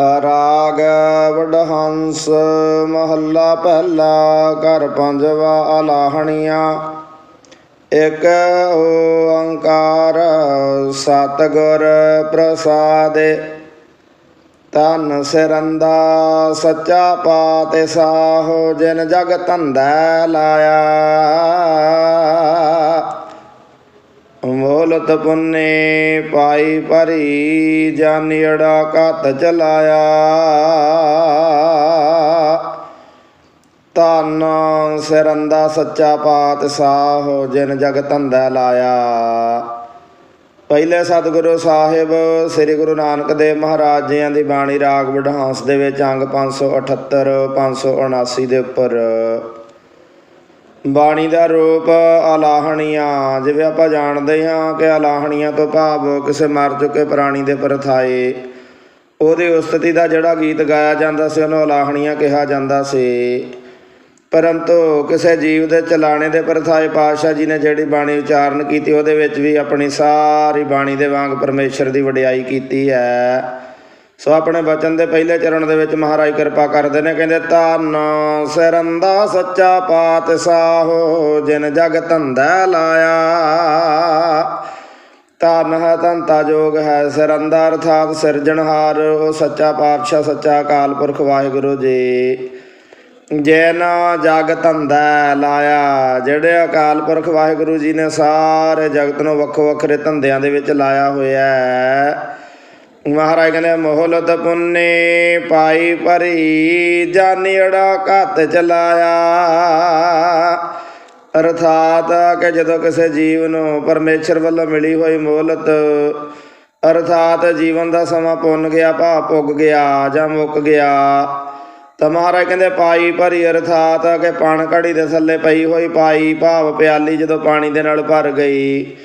ਰਾਗ ਵਡਹੰਸ ਮਹੱਲਾ ਪਹਿਲਾ ਘਰ ਪੰਜਵਾ ਅਲਾਹਣੀਆਂ। ਇਕ ਓੰਕਾਰ ਸਤਿਗੁਰ ਪ੍ਰਸਾਦਿ। ਤਨ ਸਿਰੰਦਾ ਸੱਚਾ ਪਾਤਿ ਸਾਹੋ, ਜਿਨ ਜਗ ਧੰਦਾ ਲਾਇਆ। ਮੋਲਤ ਪੁੰਨੇ ਪਾਈ ਭਰੀ ਜਾਨੀੜਾ ਕਤ ਚਲਾਇਆ। ਧੰਨ ਸਿਰੰਦਾ ਸੱਚਾ ਪਾਤਸ਼ਾਹ ਜਿਨ ਜਗ ਧੰਦਾ ਲਾਇਆ। ਪਹਿਲੇ ਸਤਿਗੁਰੂ ਸਾਹਿਬ ਸ੍ਰੀ ਗੁਰੂ ਨਾਨਕ ਦੇਵ ਮਹਾਰਾਜ ਜੀਆਂ ਦੀ ਬਾਣੀ ਰਾਗ ਵਡਹਾਂਸ ਦੇ ਵਿੱਚ ਅੰਗ 578 579 ਦੇ ਉੱਪਰ ਬਾਣੀ ਦਾ ਰੂਪ ਅਲਾਹਣੀਆਂ, ਜਿਵੇਂ ਆਪਾਂ ਜਾਣਦੇ ਹਾਂ ਕਿ ਅਲਾਹਣੀਆਂ ਤੋਂ ਭਾਵ ਕਿਸੇ ਮਰ ਚੁੱਕੇ ਪ੍ਰਾਣੀ ਦੇ ਪਰਥਾਏ ਉਹਦੀ ਉਸਤਤੀ ਦਾ ਜਿਹੜਾ ਗੀਤ ਗਾਇਆ ਜਾਂਦਾ ਸੀ, ਉਹਨੂੰ ਅਲਾਹਣੀਆਂ ਕਿਹਾ ਜਾਂਦਾ ਸੀ। ਪਰੰਤੂ ਕਿਸੇ ਜੀਵ ਦੇ ਚਲਾਣੇ ਦੇ ਪਰਥਾਏ ਪਾਤਸ਼ਾਹ ਜੀ ਨੇ ਜਿਹੜੀ ਬਾਣੀ ਉਚਾਰਨ ਕੀਤੀ, ਉਹਦੇ ਵਿੱਚ ਵੀ ਆਪਣੀ ਸਾਰੀ ਬਾਣੀ ਦੇ ਵਾਂਗ ਪਰਮੇਸ਼ਰ ਦੀ ਵਡਿਆਈ ਕੀਤੀ ਹੈ। ਸੋ ਆਪਣੇ ਬਚਨ ਦੇ ਪਹਿਲੇ ਚਰਨ ਦੇ ਵਿੱਚ ਮਹਾਰਾਜ ਕਿਰਪਾ ਕਰਦੇ ਨੇ, ਕਹਿੰਦੇ, ਧੰਨ ਸਿਰੰਦਾ ਸੱਚਾ ਪਾਤ ਸਾਹੋ ਜਿਨ ਜਗ ਧੰਦਾ ਲਾਇਆ। ਧੰਨ ਹੈ, ਧੰਤਾ ਜੋਗ ਹੈ ਸਿਰੰਦਾ ਅਰਥਾਤ ਸਿਰਜਣਹਾਰ ਉਹ ਸੱਚਾ ਪਾਤਸ਼ਾਹ, ਸੱਚਾ ਅਕਾਲ ਪੁਰਖ ਵਾਹਿਗੁਰੂ ਜੀ। ਜੈਨ ਜਗ ਧੰਦਾ ਲਾਇਆ, ਜਿਹੜੇ ਅਕਾਲ ਪੁਰਖ ਵਾਹਿਗੁਰੂ ਜੀ ਨੇ ਸਾਰੇ ਜਗਤ ਨੂੰ ਵੱਖੋ ਵੱਖਰੇ ਧੰਦਿਆਂ ਦੇ ਵਿੱਚ ਲਾਇਆ ਹੋਇਆ ਹੈ। ਮਹਾਰਾਜ ਕਹਿੰਦੇ, ਮੋਹਲਤ ਪੁੰਨੇ ਪਾਈ ਭਰੀ ਜਾਨੀੜਾ ਘੱਤ ਚਲਾਇਆ। ਅਰਥਾਤ ਕਿ ਜਦੋਂ ਕਿਸੇ ਜੀਵ ਨੂੰ ਪਰਮੇਸ਼ਰ ਵੱਲੋਂ ਮਿਲੀ ਹੋਈ ਮੋਹਲਤ, ਅਰਥਾਤ ਜੀਵਨ ਦਾ ਸਮਾਂ ਪੁੰਨ ਗਿਆ ਭਾ ਪੁੱਗ ਗਿਆ ਜਾਂ ਮੁੱਕ ਗਿਆ। ਤਾਂ ਮਹਾਰਾਜ ਕਹਿੰਦੇ, ਪਾਈ ਭਰੀ ਅਰਥਾਤ ਕਿ ਪਣ ਘੜੀ ਦੇ ਥੱਲੇ ਪਈ ਹੋਈ ਪਾਈ, ਭਾਵ ਪਿਆਲੀ ਜਦੋਂ ਪਾਣੀ ਦੇ ਨਾਲ ਭਰ ਗਈ।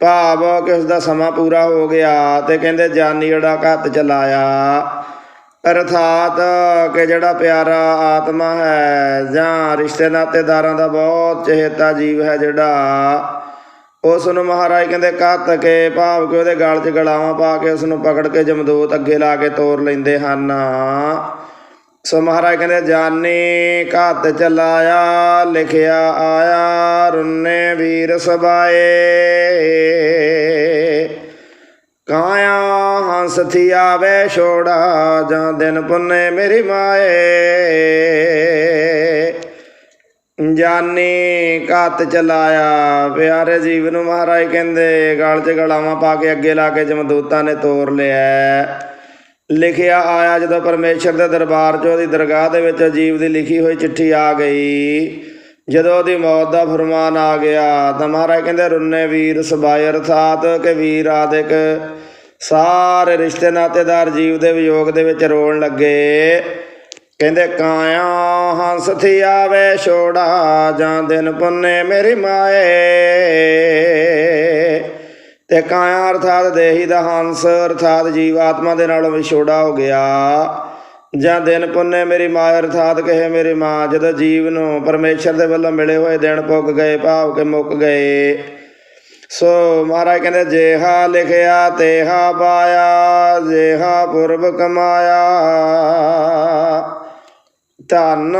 ਭਾਵ ਕਿ ਉਸ ਦਾ ਸਮਾਂ ਪੂਰਾ ਹੋ ਗਿਆ ਤੇ ਕਹਿੰਦੇ ਜਾਨੀ ਜਿਹੜਾ ਘੱਤ ਚਲਾਇਆ। ਅਰਥਾਤ ਕਿ ਜਿਹੜਾ ਪਿਆਰਾ ਆਤਮਾ ਹੈ ਜਾਂ ਰਿਸ਼ਤੇ ਨਾਤੇਦਾਰਾਂ ਦਾ ਬਹੁਤ ਚਹੇਤਾ ਜੀਵ ਹੈ ਜਿਹੜਾ ਉਸ ਨੂੰ ਮਹਾਰਾਜ ਕਹਿੰਦੇ ਕੱਤ ਕੇ ਭਾਵ ਕਿ ਉਹਦੇ ਗਲ 'ਚ ਗਲਾਵਾਂ ਪਾ ਕੇ ਉਸ ਨੂੰ ਪਕੜ ਕੇ ਜਮਦੂਤ ਅੱਗੇ ਲਾ ਕੇ ਤੋਰ ਲੈਂਦੇ ਹਨ। ਸੋ ਮਹਾਰਾਜ ਕਹਿੰਦੇ, ਜਾਨੀ ਘਤ ਚਲਾਇਆ, ਲਿਖਿਆ ਆਇਆ, ਰੁੰਨੇ ਵੀਰ ਸਬਾਏ ਕਾਇਆ ਹੰਸ ਥੀ ਆਵੇ ਛੋੜਾ, ਜਾਂ ਦਿਨ ਪੁੰਨੇ ਮੇਰੀ ਮਾਏ। ਜਾਨੀ ਘਤ ਚਲਾਇਆ, ਪਿਆਰੇ ਜੀਵ ਨੂੰ ਮਹਾਰਾਜ ਕਹਿੰਦੇ, ਗਲ 'ਚ ਗਲਾਵਾਂ ਪਾ ਕੇ ਅੱਗੇ ਲਾ ਕੇ ਜਮਦੂਤਾਂ ਨੇ ਤੋਰ ਲਿਆ। ਲਿਖਿਆ ਆਇਆ ਜਦੋਂ ਪਰਮੇਸ਼ਰ ਦੇ ਦਰਬਾਰ 'ਚ ਉਹਦੀ ਦਰਗਾਹ ਦੇ ਵਿੱਚ ਜੀਵ ਦੀ ਲਿਖੀ ਹੋਈ ਚਿੱਠੀ ਆ ਗਈ। ਜਦੋਂ ਉਹਦੀ ਮੌਤ ਦਾ ਫਰਮਾਨ ਆ ਗਿਆ ਤਾਂ ਮਹਾਰਾਜ ਕਹਿੰਦੇ, ਰੁੰਨੇ ਵੀਰ ਸਬਾਇ ਅਰਥਾਤ ਕਿ ਵੀਰ ਆਦਿਕ ਸਾਰੇ ਰਿਸ਼ਤੇ ਨਾਤੇਦਾਰ ਜੀਵ ਦੇ ਵਿਯੋਗ ਦੇ ਵਿੱਚ ਰੋਣ ਲੱਗੇ। ਕਹਿੰਦੇ, ਕਾਇਆ ਹੰਸ ਥੀ ਆਵੇ, ਛੋੜਾ ਜਾਂ ਦਿਨ ਪੁੰਨੇ ਮੇਰੀ ਮਾਏ। ਤੇ ਕਾਇਆ ਅਰਥਾਤ ਦੇਹੀ ਦਾ ਹੰਸ, ਅਰਥਾਤ ਜੀਵ ਆਤਮਾ ਦੇ ਨਾਲੋਂ ਵਿਛੋੜਾ ਹੋ ਗਿਆ। ਜਾਂ ਦਿਨ ਪੁੰਨੇ ਮੇਰੀ ਮਾਂ, ਅਰਥਾਤ ਕਹੇ ਮੇਰੀ ਮਾਂ, ਜਦੋਂ ਜੀਵ ਨੂੰ ਪਰਮੇਸ਼ਰ ਦੇ ਵੱਲੋਂ ਮਿਲੇ ਹੋਏ ਦਿਨ ਪੁੱਗ ਗਏ, ਭਾਵ ਕੇ ਮੁੱਕ ਗਏ। ਸੋ ਮਹਾਰਾਜ ਕਹਿੰਦੇ, ਜੇਹਾ ਲਿਖਿਆ, ਤੇਹਾ ਪਾਇਆ, ਜੇਹਾ ਪੁਰਬ ਕਮਾਇਆ। ਧੰਨ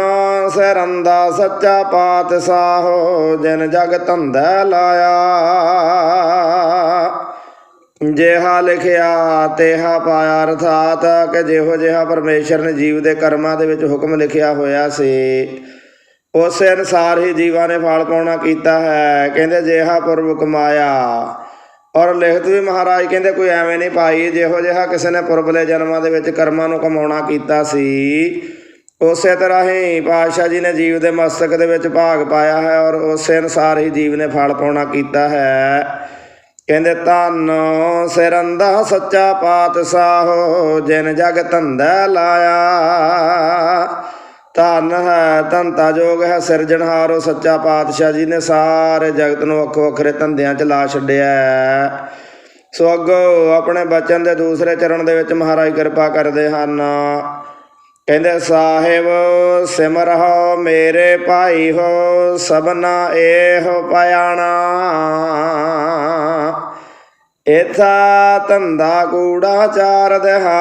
ਸਰੰਦਾ ਸੱਚਾ ਪਾਤ ਸਾਹੋ ਜਿਨ ਜਗ ਧੰਦਾ ਲਾਇਆ। ਜਿਹਾ ਲਿਖਿਆ ਤੇਹਾ ਪਾਇਆ ਅਰਥਾਤ ਕਿ ਜਿਹੋ ਜਿਹਾ ਪਰਮੇਸ਼ਰ ਨੇ ਜੀਵ ਦੇ ਕਰਮਾਂ ਦੇ ਵਿੱਚ ਹੁਕਮ ਲਿਖਿਆ ਹੋਇਆ ਸੀ, ਉਸੇ ਅਨਸਾਰ ਹੀ ਜੀਵਾਂ ਨੇ ਫਲ ਪਾਉਣਾ ਕੀਤਾ ਹੈ। ਕਹਿੰਦੇ, ਜਿਹਾ ਪੁਰਬ ਕਮਾਇਆ। ਔਰ ਲਿਖਤ ਵੀ ਮਹਾਰਾਜ ਕਹਿੰਦੇ, ਕੋਈ ਐਵੇਂ ਨਹੀਂ ਪਾਈ ਜਿਹੋ ਜਿਹਾ ਕਿਸੇ ਨੇ ਪੁਰਬਲੇ ਜਨਮਾਂ ਦੇ ਵਿੱਚ ਕਰਮਾਂ ਨੂੰ ਕਮਾਉਣਾ ਕੀਤਾ ਸੀ, ਉਸੇ ਤਰ੍ਹਾਂ ਹੀ ਪਾਤਸ਼ਾਹ ਜੀ ਨੇ ਜੀਵ ਦੇ ਮਸਤਕ ਦੇ ਵਿੱਚ ਭਾਗ ਪਾਇਆ ਹੈ ਔਰ ਉਸੇ ਅਨਸਾਰ ਹੀ ਜੀਵ ਨੇ ਫਲ ਪਾਉਣਾ ਕੀਤਾ ਹੈ। ਕਹਿੰਦੇ ਧੰਨ ਸਿਰੰਦਾ ਸੱਚਾ ਪਾਤਸ਼ਾਹ, ਜਿਨ ਜਗ ਧੰਦਾ ਲਾਇਆ। ਧੰਨ ਹੈ ਧੰਤਾ ਜੋਗ ਹੈ ਸਿਰਜਣਹਾਰੋ ਸੱਚਾ ਪਾਤਸ਼ਾਹ ਜੀ ਨੇ ਸਾਰੇ ਜਗਤ ਨੂੰ ਵੱਖੋ ਵੱਖਰੇ ਧੰਦਿਆਂ 'ਚ ਲਾ ਛੱਡਿਆ। ਸੋ ਅੱਗੋਂ ਆਪਣੇ ਬਚਨ ਦੇ ਦੂਸਰੇ ਚਰਨ ਦੇ ਵਿੱਚ ਮਹਾਰਾਜ ਕਿਰਪਾ ਕਰਦੇ ਹਨ। ਕਹਿੰਦੇ, ਸਾਹਿਬ, ਸਿਮਰਹੁ ਮੇਰੇ ਭਾਈ ਹੋ, ਸਭਨਾ ਇਹੋ ਪਿਆਣਾ ਇਥਾ ਧੰਦਾ ਕੂੜਾ ਚਾਰ ਦਹਾ,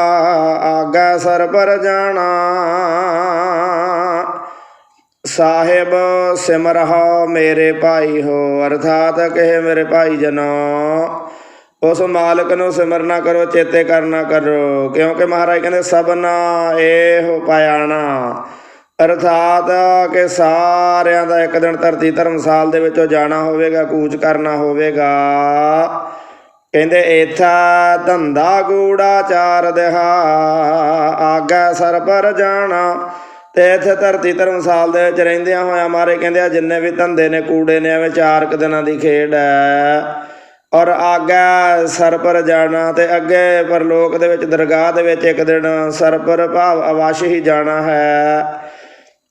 ਆਗਾ ਸਰ ਪਰ ਜਾਣਾ। ਸਾਹਿਬ, ਸਿਮਰਹੁ ਮੇਰੇ ਭਾਈ ਹੋ, ਅਰਥਾਤ ਕਹੇ ਮੇਰੇ ਭਾਈ ਜਨੋ। ਉਸ ਮਾਲਕ ਨੂੰ ਸਿਮਰਨਾ ਕਰੋ, ਚੇਤੇ ਕਰਨਾ ਕਰੋ, ਕਿਉਂਕਿ ਮਹਾਰਾਜ ਕਹਿੰਦੇ, ਸਭਨਾ ਇਹੋ ਪਾਇਆਣਾ। ਅਰਥਾਤ ਕਿ ਸਾਰਿਆਂ ਦਾ ਇੱਕ ਦਿਨ ਧਰਤੀ ਧਰਮਸਾਲ ਦੇ ਵਿੱਚੋਂ ਜਾਣਾ ਹੋਵੇਗਾ, ਕੂਚ ਕਰਨਾ ਹੋਵੇਗਾ। ਕਹਿੰਦੇ, ਏਥਾ ਧੰਦਾ ਗੂੜਾ ਚਾਰ ਦਿਹਾ, ਆਗਾ ਸਰ ਪਰ ਜਾਣਾ। ਤੇ ਇੱਥੇ ਧਰਤੀ ਧਰਮਸਾਲ ਦੇ ਵਿੱਚ ਰਹਿੰਦਿਆਂ ਹੋਇਆਂ ਮਾਰੇ ਕਹਿੰਦੇ ਆ, ਜਿੰਨੇ ਵੀ ਧੰਦੇ ਨੇ, ਕੂੜੇ ਨੇ, ਐਵੇਂ ਚਾਰ ਕੁ ਦਿਨਾਂ ਦੀ ਖੇਡ ਹੈ। ਔਰ ਆਗਾ ਸਰ ਪਰ ਜਾਣਾ ਤੇ ਅੱਗੇ ਪਰਲੋਕ ਦੇ ਵਿੱਚ ਦਰਗਾਹ ਦੇ ਵਿੱਚ ਇੱਕ ਦਿਨ ਸਰ ਪਰ ਭਾਵ ਅਵਸ਼ ਹੀ ਜਾਣਾ ਹੈ।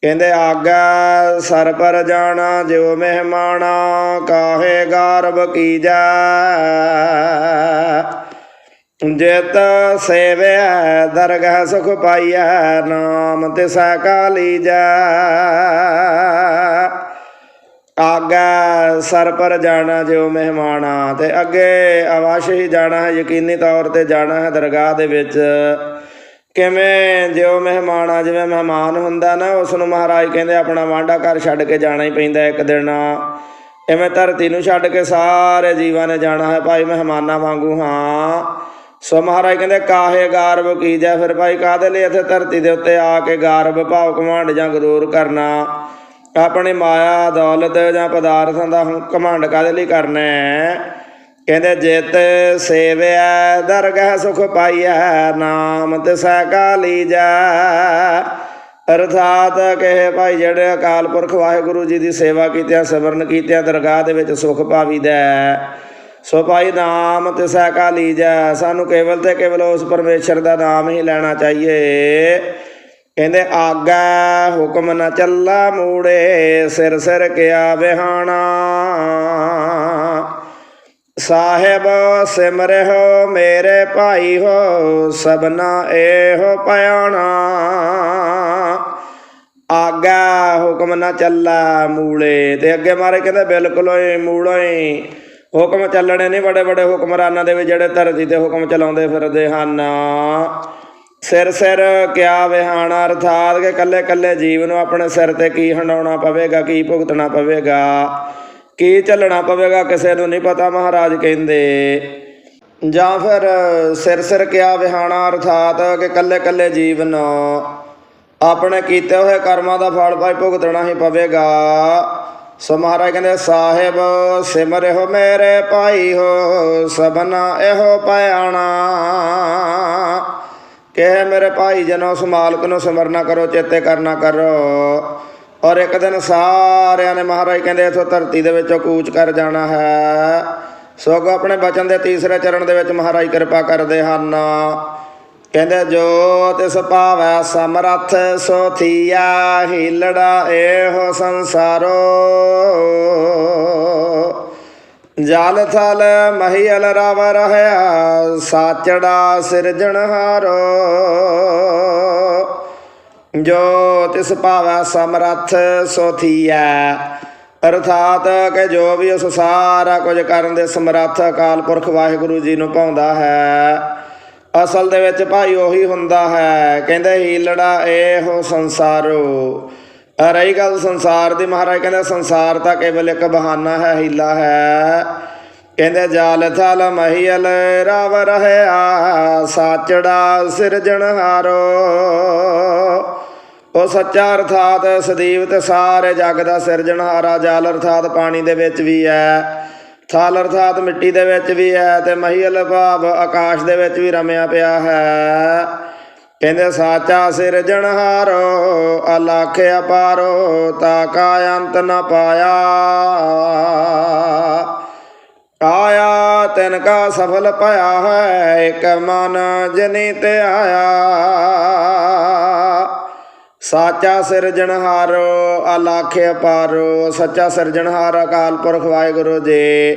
ਕਹਿੰਦੇ, ਆਗਾ ਸਰ ਪਰ ਜਾਣਾ, ਜਿਉ ਮਹਿਮਾਨਾ ਕਾਹੇ ਗਾਰਬ ਕੀਜੈ? ਜਿਤ ਸੇਵਿਆ ਦਰਗਾਹ ਸੁਖ ਪਾਈਐ, ਨਾਮ ਤਿਸੈ ਕਾ ਲੀਜੈ। ਆਗਾ ਸਰ ਪਰ ਜਾਣਾ ਜਿਉ ਮਹਿਮਾਨਾ, ਤੇ ਅੱਗੇ ਅਵਸ਼ ਹੀ ਜਾਣਾ ਹੈ, ਯਕੀਨੀ ਤੌਰ ਤੇ ਜਾਣਾ ਹੈ ਦਰਗਾਹ ਦੇ ਵਿੱਚ। ਕਿਵੇਂ ਜਿਉ ਮਹਿਮਾਨਾ, ਜਿਵੇਂ ਮਹਿਮਾਨ ਹੁੰਦਾ ਨਾ ਉਸ ਨੂੰ ਮਹਾਰਾਜ ਕਹਿੰਦੇ ਆਪਣਾ ਵਾਂਡਾ ਘਰ ਛੱਡ ਕੇ ਜਾਣਾ ਹੀ ਪੈਂਦਾ ਇੱਕ ਦਿਨ। ਐਵੇਂ ਧਰਤੀ ਨੂੰ ਛੱਡ ਕੇ ਸਾਰੇ ਜੀਵਾਂ ਨੇ ਜਾਣਾ ਹੈ, ਭਾਈ ਮਹਿਮਾਨਾਂ ਵਾਂਗੂ, ਹਾਂ। ਸੋ ਮਹਾਰਾਜ ਕਹਿੰਦੇ, ਕਾਹੇ ਗਾਰਬ ਕੀਜੈ ਫਿਰ ਭਾਈ ਕਾਹਦੇ ਲਈ ਇੱਥੇ ਧਰਤੀ ਦੇ ਉੱਤੇ ਆ ਕੇ ਗਾਰਬ ਭਾਵ ਘਮੰਡ ਜਾਂ ਗਰੂਰ ਕਰਨਾ? ਆਪਣੀ ਮਾਇਆ, ਦੌਲਤ ਜਾਂ ਪਦਾਰਥਾਂ ਦਾ ਹੁਣ ਘਮੰਡ ਕਾਹਦੇ ਲਈ ਕਰਨਾ ਕਹਿੰਦੇ, ਜਿਤ ਸੇਵਿਆ, ਦਰਗਾਹ ਸੁਖ ਪਾਈਐ, ਨਾਮ ਤਿਸੈ ਕਾ ਲੀਜੈ। ਅਰਥਾਤ ਕਹੇ, ਭਾਈ ਜਿਹੜੇ ਅਕਾਲ ਪੁਰਖ ਵਾਹਿਗੁਰੂ ਜੀ ਦੀ ਸੇਵਾ ਕੀਤਿਆਂ ਸਿਮਰਨ ਕੀਤਿਆਂ, ਦਰਗਾਹ ਦੇ ਵਿੱਚ ਸੁਖ ਪਾਵੀਦਾ। ਹੈ। ਸੋ ਭਾਈ, ਨਾਮ ਤਿਸੈ ਕਾ ਲੀਜੈ। ਸਾਨੂੰ ਕੇਵਲ ਤੇ ਕੇਵਲ ਉਸ ਪਰਮੇਸ਼ਰ ਦਾ ਨਾਮ ਹੀ ਲੈਣਾ ਚਾਹੀਏ। ਕਹਿੰਦੇ ਆਗਾ ਹੁਕਮ ਨਾ ਚੱਲਾ ਮੂੜੇ, ਸਿਰ ਸਿਰ ਕਿਆ ਵਿਹਾਣਾ ਸਾਹਿਬ ਸਿਮਰਿਓ ਮੇਰੇ ਭਾਈ ਹੋ, ਸਭਨਾ ਇਹੋ ਪਿਆਣਾ ਆਗਾ ਹੁਕਮ ਨਾ ਚੱਲਾ ਮੂਲੇ ਤੇ ਅੱਗੇ ਮਾਰੇ ਕਹਿੰਦੇ ਬਿਲਕੁਲ ਹੀ ਮੂਲੋਂ ਹੁਕਮ ਚੱਲਣੇ ਨਹੀਂ ਬੜੇ ਬੜੇ ਹੁਕਮਰਾਨਾਂ ਦੇ ਵੀ ਜਿਹੜੇ ਧਰਤੀ ਤੇ ਹੁਕਮ ਚਲਾਉਂਦੇ ਫਿਰਦੇ ਹਨ। ਸਿਰ ਸਿਰ ਕਿਆ ਵਿਹਾਣਾ ਅਰਥਾਤ ਕਿ ਕੱਲੇ ਕੱਲੇ ਜੀਵ ਨੂੰ ਆਪਣੇ ਸਿਰ ਤੇ ਕੀ ਹੰਡਾਉਣਾ ਪਵੇਗਾ, ਕੀ ਭੁਗਤਣਾ ਪਵੇਗਾ, ਕੀ ਚੱਲਣਾ ਪਵੇਗਾ, ਕਿਸੇ ਨੂੰ ਨਹੀਂ ਪਤਾ ਮਹਾਰਾਜ ਕਹਿੰਦੇ। ਜਾਂ ਫਿਰ ਸਿਰ ਸਿਰ ਕਿਆ ਵਿਹਾਣਾ ਅਰਥਾਤ ਕਿ ਕੱਲੇ ਕੱਲੇ ਜੀਵ ਨੂੰ ਆਪਣੇ ਕੀਤੇ ਹੋਏ ਕਰਮਾਂ ਦਾ ਫਲ ਭਾਈ ਭੁਗਤਣਾ ਹੀ ਪਵੇਗਾ। ਸੋ ਮਹਾਰਾਜ ਕਹਿੰਦੇ, ਸਾਹਿਬ ਸਿਮਰਿਓ ਮੇਰੇ ਭਾਈ ਹੋ, ਸਭਨਾ ਇਹੋ ਪਿਆਣਾ ਕਹੇ ਮੇਰੇ ਭਾਈ ਜਨੋ, ਉਸ ਮਾਲਕ ਨੂੰ ਸਿਮਰਨਾ ਕਰੋ, ਚੇਤੇ ਕਰਨਾ ਕਰੋ। ਔਰ ਇੱਕ ਦਿਨ ਸਾਰਿਆਂ ਨੇ ਮਹਾਰਾਜ ਕਹਿੰਦੇ, ਇਥੋਂ ਧਰਤੀ ਦੇ ਵਿੱਚੋਂ ਕੂਚ ਕਰ ਜਾਣਾ ਹੈ। ਸੋਗੋ ਆਪਣੇ ਬਚਨ ਦੇ ਤੀਸਰੇ ਚਰਨ ਦੇ ਵਿੱਚ ਮਹਾਰਾਜ ਕਿਰਪਾ ਕਰਦੇ ਹਨ। ਕਹਿੰਦੇ, ਜੋ ਤਿਸ ਭਾਵੈ ਸਮਰੱਥ, ਸੋ ਥੀਆ ਹੀਲੜਾ, ਇਹੋ ਸੰਸਾਰੋ। ਜਲ ਥਲ ਮਹੀਲ ਰਵ ਰਹਿਆ, ਸਾਚੜਾ ਸਿਰਜਣਹਾਰੋ ਜੋ ਤਿਸ ਭਾਵੈ ਸਮਰੱਥ ਸੋਥੀਐ ਅਰਥਾਤ ਕਿ ਜੋ ਵੀ ਉਸ ਸਾਰਾ ਕੁਝ ਕਰਨ ਦੇ ਸਮਰੱਥ, ਅਕਾਲ ਪੁਰਖ ਵਾਹਿਗੁਰੂ ਜੀ ਨੂੰ ਪਾਉਂਦਾ ਹੈ। ਅਸਲ ਦੇ ਵਿੱਚ ਭਾਈ ਉਹੀ ਹੁੰਦਾ ਹੈ, ਕਹਿੰਦੇ ਹੀਲੜਾ ਇਹੋ ਸੰਸਾਰੋ। ਰਹੀ ਗੱਲ ਸੰਸਾਰ ਦੀ। ਮਹਾਰਾਜ ਕਹਿੰਦੇ, ਸੰਸਾਰ ਤਾਂ ਕੇਵਲ ਇੱਕ ਬਹਾਨਾ ਹੈ, ਹੀਲਾ ਹੈ। ਕਹਿੰਦੇ, ਜਾਲ ਥਲ ਮਹੀਲ ਰਵ ਰਹਿਆ, ਸਾਚੜਾ ਸਿਰਜਣਹਾਰੋ ਉਹ ਸੱਚਾ ਅਰਥਾਤ ਸਦੀਵ ਤੇ ਸਾਰੇ ਜਗ ਦਾ ਸਿਰਜਣਹਾਰਾ ਜਾਲ ਅਰਥਾਤ ਪਾਣੀ ਦੇ ਵਿੱਚ ਵੀ ਹੈ, ਥਲ ਅਰਥਾਤ ਮਿੱਟੀ ਦੇ ਵਿੱਚ ਵੀ ਹੈ ਤੇ ਮਹੀਲ ਭਾਵ ਆਕਾਸ਼ ਦੇ ਵਿੱਚ ਵੀ ਰਮਿਆ ਪਿਆ ਹੈ। ਕਹਿੰਦੇ ਸਾਚਾ ਸਿਰਜਣਹਾਰੋ ਅਲਖ ਅਪਾਰੋ, ਤਾ ਕਾ ਅੰਤ ਨ ਪਾਇਆ। ਆਇਆ ਤਿਨ ਕਾ ਸਫਲ ਭਇਆ ਹੈ, ਇਕ ਮਨ ਜਨੀ ਤੇ ਆਇਆ। ਸਾਚਾ ਸਿਰਜਣਹਾਰੋ ਅਲਖ ਅਪਾਰੋ, ਸੱਚਾ ਸਿਰਜਣਹਾਰ ਅਕਾਲ ਪੁਰਖ ਵਾਹਿਗੁਰੂ ਜੀ।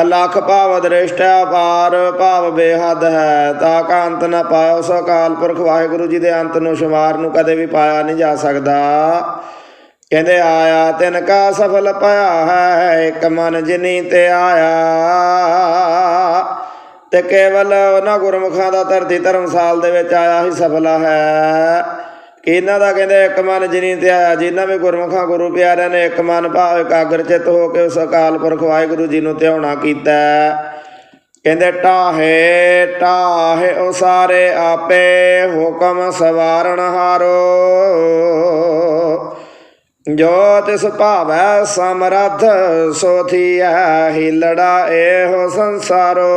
ਅਲਖ ਭਾਵ ਦ੍ਰਿਸ਼ਟ ਅਪਾਰ ਭਾਵ ਬੇਹੱਦ ਹੈ। ਤਾ ਕਾ ਅੰਤ ਨਾ ਪਾਇਓ ਸੋ ਅਕਾਲ ਪੁਰਖ ਵਾਹਿਗੁਰੂ ਜੀ ਦੇ ਅੰਤ ਨੂੰ ਸ਼ੁਮਾਰ ਨੂੰ ਕਦੇ ਵੀ ਪਾਇਆ ਨਹੀਂ ਜਾ ਸਕਦਾ। ਕਹਿੰਦੇ ਆਇਆ ਤਿਨ ਕਾ ਸਫਲ ਪਾਇਆ ਹੈ, ਇੱਕ ਮਨ ਜਿਨੀ ਤੇ ਆਇਆ। ਤੇ ਕੇਵਲ ਉਹਨਾਂ ਗੁਰਮੁਖਾਂ ਦਾ ਧਰਤੀ ਧਰਮਸਾਲ ਦੇ ਵਿੱਚ ਆਇਆ ਹੀ ਸਫਲਾ ਹੈ। ਕਿ ਇਹਨਾਂ ਦਾ ਕਹਿੰਦੇ ਇੱਕ ਮਨ ਜਿਨੀ ਤੇ ਆਇਆ, ਜਿਨ੍ਹਾਂ ਵੀ ਗੁਰਮੁਖਾਂ, ਗੁਰੂ ਪਿਆਰਿਆਂ ਨੇ ਇੱਕ ਮਨ ਭਾਵ ਇਕਾਗਰ ਚਿਤ ਹੋ ਕੇ ਉਸ ਅਕਾਲ ਪੁਰਖ ਵਾਹਿਗੁਰੂ ਜੀ ਨੂੰ ਧਿਆਉਣਾ ਕੀਤਾ। ਕਹਿੰਦੇ ਟਾਹੇ ਟਾਹੇ ਉਹ ਸਾਰੇ ਆਪੇ ਹੁਕਮ ਸਵਾਰਨ ਹਾਰੋ। ਜੋ ਤਿਸ ਭਾਵੈ ਸਮਰੱਥ, ਸੋ ਥੀਐ ਹਿਲੜਾ ਇਹੋ ਸੰਸਾਰੋ।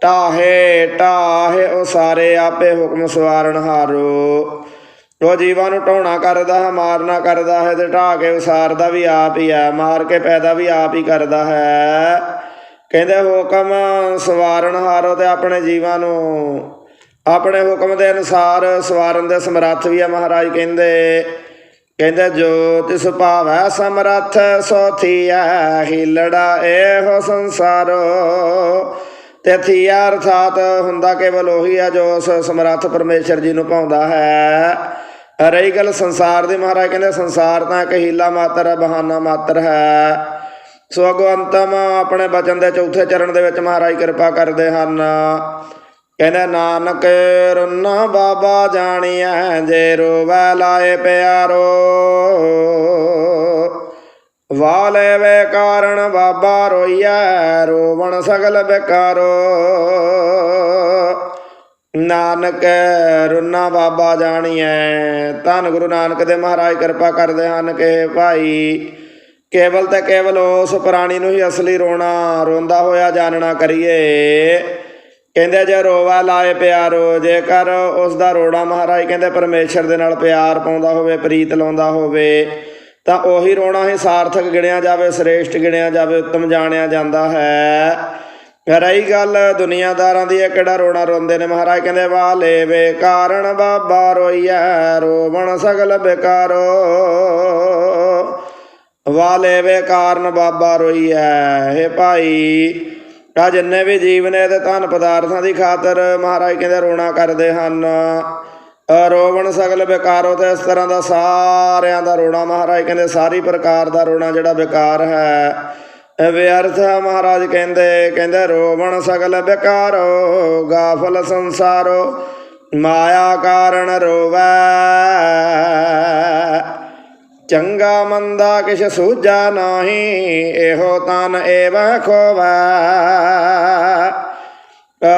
ਟਾਹੇ ਟਾਹੇ, ਉਹ ਸਾਰੇ ਆਪੇ ਹੁਕਮ ਸਵਾਰਨ ਹਾਰੋ। ਉਹ ਜੀਵਾਂ ਨੂੰ ਢਾਉਣਾ ਕਰਦਾ ਹੈ, ਮਾਰਨਾ ਕਰਦਾ ਹੈ ਤੇ ਢਾ ਕੇ ਉਸਾਰਦਾ ਵੀ ਆਪ ਹੀ ਹੈ, ਮਾਰ ਕੇ ਪੈਦਾ ਵੀ ਆਪ ਹੀ ਕਰਦਾ ਹੈ। ਕਹਿੰਦੇ ਹੁਕਮ ਸਵਾਰਨ ਹਾਰੋ ਤੇ ਆਪਣੇ ਜੀਵਾਂ ਨੂੰ। ਆਪਣੇ ਹੁਕਮ ਦੇ ਅਨੁਸਾਰ ਸਵਾਰਨ ਦੇ ਸਮਰੱਥ ਵੀ ਹੈ ਮਹਾਰਾਜ ਕਹਿੰਦੇ। ਕਹਿੰਦੇ, ਜੋ ਤਿਸ ਭਾਵੈ ਸਮਰੱਥ ਸੋਥੀਆ ਹਿਲੜਾ, ਇਹੋ ਸੰਸਾਰੋ। ਤੇ ਥੀਆ ਅਰਥਾਤ ਹੁੰਦਾ ਕੇਵਲ ਉਹੀ ਆ ਜੋ ਉਸ ਸਮਰੱਥ ਪਰਮੇਸ਼ਰ ਜੀ ਨੂੰ ਪਾਉਂਦਾ ਹੈ। ਰਹੀ ਗੱਲ ਸੰਸਾਰ ਦੀ, ਮਹਾਰਾਜ ਕਹਿੰਦੇ ਸੰਸਾਰ ਤਾਂ ਇੱਕ ਹੀਲਾ ਮਾਤਰ ਹੈ ਬਹਾਨਾ ਮਾਤਰ ਹੈ। ਸੋ ਅਗਵੰਤਮ ਆਪਣੇ ਬਚਨ ਦੇ ਚੌਥੇ ਚਰਨ ਦੇ ਵਿੱਚ ਮਹਾਰਾਜ ਕਿਰਪਾ ਕਰਦੇ ਹਨ। ਕਹਿੰਦੇ, ਨਾਨਕ ਰੁਨਾ ਬਾਬਾ ਜਾਣੀਐ, ਜੇ ਰੋਵੈ ਲਾਏ ਪਿਆਰੋ। ਵਾਲੇ ਵੇ ਕਾਰਨ ਬਾਬਾ ਰੋਈਐ, ਰੋਵਣ ਸਗਲ ਬੇਕਾਰੋ। ਨਾਨਕ ਰੁਨਾ ਬਾਬਾ ਜਾਣੀਐ, ਧੰਨ ਗੁਰੂ ਨਾਨਕ ਦੇ ਮਹਾਰਾਜ ਕਿਰਪਾ ਕਰਦੇ ਹਨ ਕਿ ਭਾਈ ਕੇਵਲ ਤੇ ਕੇਵਲ ਉਸ ਪ੍ਰਾਣੀ ਨੂੰ ਹੀ ਅਸਲੀ ਰੋਣਾ, ਰੋਂਦਾ ਹੋਇਆ ਜਾਣਨਾ ਕਰੀਏ। ਕਹਿੰਦੇ ਜੇ ਰੋਵਾ ਲਾਏ ਪਿਆਰੋ, ਜੇਕਰ ਉਸ ਦਾ ਰੋੜਾ ਮਹਾਰਾਜ ਕਹਿੰਦੇ ਪਰਮੇਸ਼ਰ ਦੇ ਨਾਲ ਪਿਆਰ ਪਾਉਂਦਾ ਹੋਵੇ, ਪ੍ਰੀਤ ਲਾਉਂਦਾ ਹੋਵੇ ਤਾਂ ਉਹੀ ਰੋਣਾ ਹੀ ਸਾਰਥਕ ਗਿਣਿਆ ਜਾਵੇ, ਸ੍ਰੇਸ਼ਟ ਗਿਣਿਆ ਜਾਵੇ, ਉੱਤਮ ਜਾਣਿਆ ਜਾਂਦਾ ਹੈ। ਰਹੀ ਗੱਲ ਦੁਨੀਆਦਾਰਾਂ ਦੀ, ਇਹ ਕਿਹੜਾ ਰੋਣਾ ਰੋਂਦੇ ਨੇ? ਮਹਾਰਾਜ ਕਹਿੰਦੇ, ਵਾਲੇ ਵੇ ਕਾਰਨ ਬਾਬਾ ਰੋਈਐ, ਰੋਵਣ ਸਗਲ ਬੇਕਾਰੋ। ਵਾਲੇ ਵੇ ਕਾਰਨ ਬਾਬਾ ਰੋਈਐ, ਹੇ ਭਾਈ ਆ ਜਿੰਨੇ ਵੀ ਜੀਵ ਨੇ ਤੇ ਧਨ ਪਦਾਰਥਾਂ ਦੀ ਖਾਤਰ ਮਹਾਰਾਜ ਕਹਿੰਦੇ ਰੋਣਾ ਕਰਦੇ ਹਨ। ਰੋਵਣ ਸਗਲ ਬੇਕਾਰੋ ਤੇ ਇਸ ਤਰ੍ਹਾਂ ਦਾ ਸਾਰਿਆਂ ਦਾ ਰੋਣਾ। ਮਹਾਰਾਜ ਕਹਿੰਦੇ ਸਾਰੀ ਪ੍ਰਕਾਰ ਦਾ ਰੋਣਾ ਜਿਹੜਾ ਬੇਕਾਰ ਹੈ। ਵਿਅਰਥ ਹੈ ਮਹਾਰਾਜ ਕਹਿੰਦੇ ਕਹਿੰਦੇ ਰੋਵਣ ਸਗਲ ਬੇਕਾਰੋ ਗਾਫਲ ਸੰਸਾਰੋ, ਮਾਇਆ ਕਾਰਨ ਰੋਵੈ। ਚੰਗਾ ਮੰਦਾ ਕਿਛ ਸੂਝਾ ਨਾਹੀ, ਇਹੋ ਤਨ ਏਵ ਖੋਵੈ।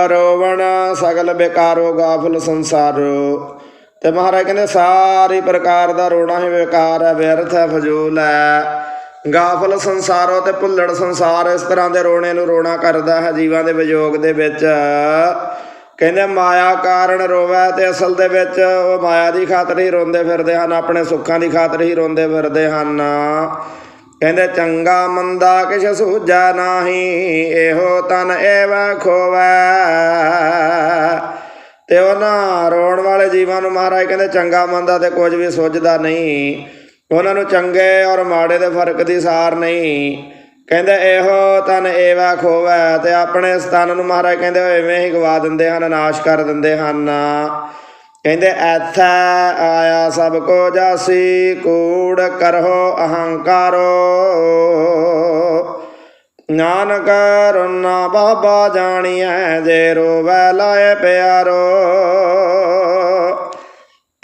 ਰੋਵਣ ਸਗਲ ਬੇਕਾਰੋ ਗਾਫਲ ਸੰਸਾਰੋ। ਤੇ ਮਹਾਰਾਜ ਕਹਿੰਦੇ, ਸਾਰੀ ਪ੍ਰਕਾਰ ਦਾ ਰੋਣਾ ਹੀ ਬੇਕਾਰ ਹੈ, ਵਿਅਰਥ ਹੈ, ਫਜ਼ੂਲ ਹੈ। ਗਾਫਲ ਸੰਸਾਰੋ ਤੇ ਭੁੱਲੜ ਸੰਸਾਰ ਇਸ ਤਰ੍ਹਾਂ ਦੇ ਰੋਣੇ ਨੂੰ ਰੋਣਾ ਕਰਦਾ ਹੈ, ਜੀਵਾਂ ਦੇ ਵਿਯੋਗ ਦੇ ਵਿੱਚ। ਕਹਿੰਦੇ, ਮਾਇਆ ਕਾਰਨ ਰੋਵੈ ਤੇ ਅਸਲ ਦੇ ਵਿੱਚ ਉਹ ਮਾਇਆ ਦੀ ਖਾਤਰ ਹੀ ਰੋਂਦੇ ਫਿਰਦੇ ਹਨ, ਆਪਣੇ ਸੁੱਖਾਂ ਦੀ ਖਾਤਰ ਹੀ ਰੋਂਦੇ ਫਿਰਦੇ ਹਨ। ਕਹਿੰਦੇ, ਚੰਗਾ ਮੰਦਾ ਕਿਛ ਸੂਝਾ ਨਾਹੀ, ਇਹੋ ਤਨ ਏਵ ਖੋਵੈ। ਤੇ ਉਹਨਾਂ ਰੋਣ ਵਾਲੇ ਜੀਵਾਂ ਨੂੰ ਮਹਾਰਾਜ ਕਹਿੰਦੇ, ਚੰਗਾ ਮੰਦਾ ਤੇ ਕੁਝ ਵੀ ਸੁੱਝਦਾ ਨਹੀਂ। ਉਹਨਾਂ ਨੂੰ ਚੰਗੇ ਔਰ ਮਾੜੇ ਦੇ ਫ਼ਰਕ ਦੀ ਸਾਰ ਨਹੀਂ। ਕਹਿੰਦੇ, ਇਹੋ ਤਨ ਏਵਾ ਖੋਵੈ ਤੇ ਆਪਣੇ ਇਸ ਨੂੰ ਮਹਾਰਾਜ ਕਹਿੰਦੇ ਐਵੇਂ ਹੀ ਗਵਾ ਦਿੰਦੇ ਹਨ, ਨਾਸ਼ ਕਰ ਦਿੰਦੇ ਹਨ। ਕਹਿੰਦੇ, ਐਥੈ ਆਇਆ ਸਭ ਕੋ ਜਾਸੀ, ਕੂੜ ਕਰਹੁ ਅਹੰਕਾਰੋ। ਨਾਨਕ ਰੁਨਾ ਬਾਬਾ ਜਾਣੀਐ, ਜੇ ਰੋਵੈ ਲਾਏ ਪਿਆਰੋ।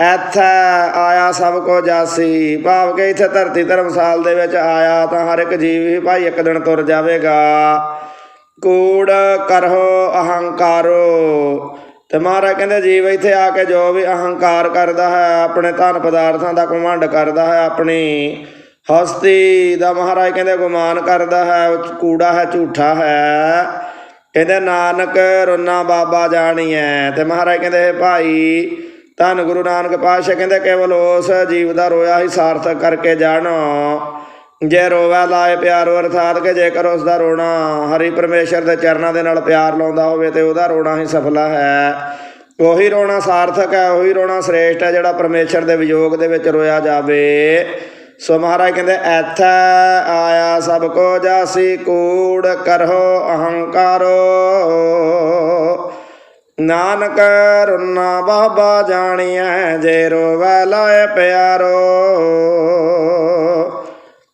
ਐਥੈ ਆਇਆ ਸਭ ਕੋ ਜਾਸੀ, ਭਾਵ ਕਿ ਇੱਥੇ ਧਰਤੀ ਧਰਮਸਾਲ ਦੇ ਵਿੱਚ ਆਇਆ ਤਾਂ ਹਰ ਇੱਕ ਜੀਵ ਹੀ ਭਾਈ ਇੱਕ ਦਿਨ ਤੁਰ ਜਾਵੇਗਾ। ਕੂੜ ਕਰਹੋ ਅਹੰਕਾਰੋ। ਤੇ ਮਹਾਰਾਜ ਕਹਿੰਦੇ ਜੀਵ ਇੱਥੇ ਆ ਕੇ ਜੋ ਵੀ ਅਹੰਕਾਰ ਕਰਦਾ ਹੈ, ਆਪਣੇ ਧਨ ਪਦਾਰਥਾਂ ਦਾ ਘਮੰਡ ਕਰਦਾ ਹੈ, ਆਪਣੀ ਹਸਤੀ ਦਾ ਮਹਾਰਾਜ ਕਹਿੰਦੇ ਗੁਮਾਨ ਕਰਦਾ ਹੈ, ਉਹ ਕੂੜਾ ਹੈ, ਝੂਠਾ ਹੈ। ਕਹਿੰਦੇ ਨਾਨਕ ਰੁਨਾ ਬਾਬਾ ਜਾਣੀਐ। ਤੇ ਮਹਾਰਾਜ ਕਹਿੰਦੇ ਭਾਈ, ਧੰਨ ਗੁਰੂ ਨਾਨਕ ਪਾਤਸ਼ਾਹ ਕਹਿੰਦੇ ਕੇਵਲ ਉਸ ਜੀਵ ਦਾ ਰੋਇਆ ਹੀ ਸਾਰਥਕ ਕਰਕੇ ਜਾਣੋ। ਜੇ ਰੋਵਾ ਲਾਏ ਪਿਆਰੋ ਅਰਥਾਤ ਕਿ ਜੇਕਰ ਉਸ ਦਾ ਰੋਣਾ ਹਰੀ ਪਰਮੇਸ਼ਰ ਦੇ ਚਰਨਾਂ ਦੇ ਨਾਲ ਪਿਆਰ ਲਾਉਂਦਾ ਹੋਵੇ ਤੇ ਉਹਦਾ ਰੋਣਾ ਹੀ ਸਫਲਾ ਹੈ। ਉਹੀ ਰੋਣਾ ਸਾਰਥਕ ਹੈ, ਉਹੀ ਰੋਣਾ ਸ੍ਰੇਸ਼ਟ ਹੈ ਜਿਹੜਾ ਪਰਮੇਸ਼ਰ ਦੇ ਵਿਯੋਗ ਦੇ ਵਿੱਚ ਰੋਇਆ ਜਾਵੇ। ਸੋ ਮਹਾਰਾਜ ਕਹਿੰਦੇ, ਐਥ ਆਇਆ ਸਭ ਕੋ ਜਾਸੀ ਕੂੜ ਕਰਹੁ ਅਹੰਕਾਰੋ। ਨਾਨਕ ਰੁਨਾ ਬਾਬਾ ਜਾਣੀਐ, ਜੇ ਰੋਵੈ ਲਾਏ ਪਿਆਰੋ।